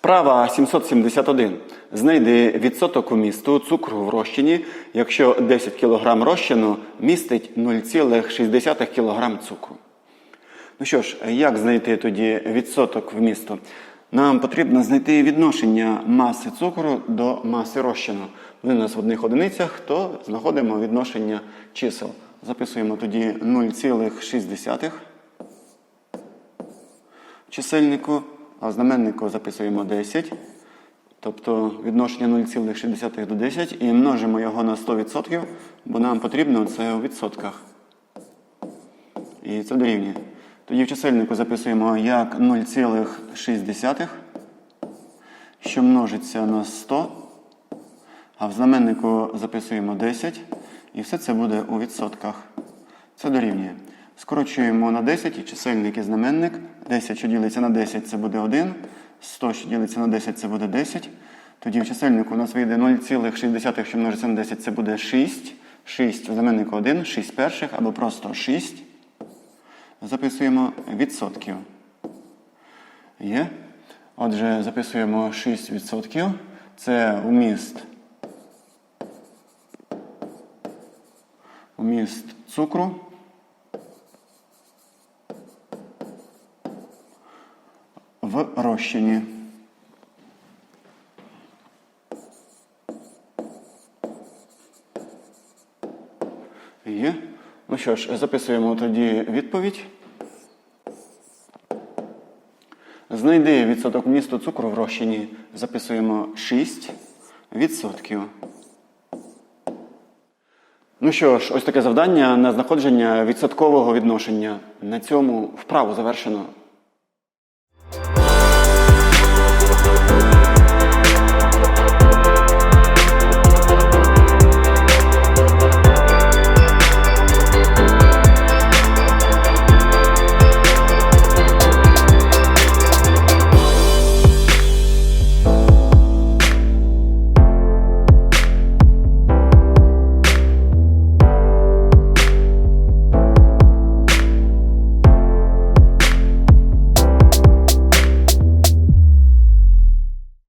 Вправа 771. Знайди відсоток умісту цукру в розчині, якщо 10 кг розчину містить 0,6 кг цукру. Ну що ж, як знайти тоді відсоток вмісту? Нам потрібно знайти відношення маси цукру до маси розчину. Вони у нас в одних одиницях, то знаходимо відношення чисел. Записуємо тоді 0,6 в чисельнику, а в знаменнику записуємо 10. Тобто відношення 0,6 до 10 і множимо його на 100%, бо нам потрібно це у відсотках. І це дорівнює. Тоді в чисельнику записуємо як 0,6, що множиться на 100, а в знаменнику записуємо 10, і все це буде у відсотках. Це дорівнює. Скорочуємо на 10 і чисельник і знаменник. 10, що ділиться на 10, це буде 1. 100, що ділиться на 10, це буде 10. Тоді в чисельнику у нас вийде 0,6, що множиться на 10, це буде 6. 6 в знаменнику 1, 6 перших або просто 6. Записуємо відсотків. Є. Отже, записуємо 6 відсотків. Це вміст. Вміст цукру. В розчині. Є. Ну що ж, записуємо тоді відповідь. Знайди відсоток вмісту цукру в розчині. Записуємо 6 відсотків. Ну що ж, ось таке завдання на знаходження відсоткового відношення. На цьому вправу завершено.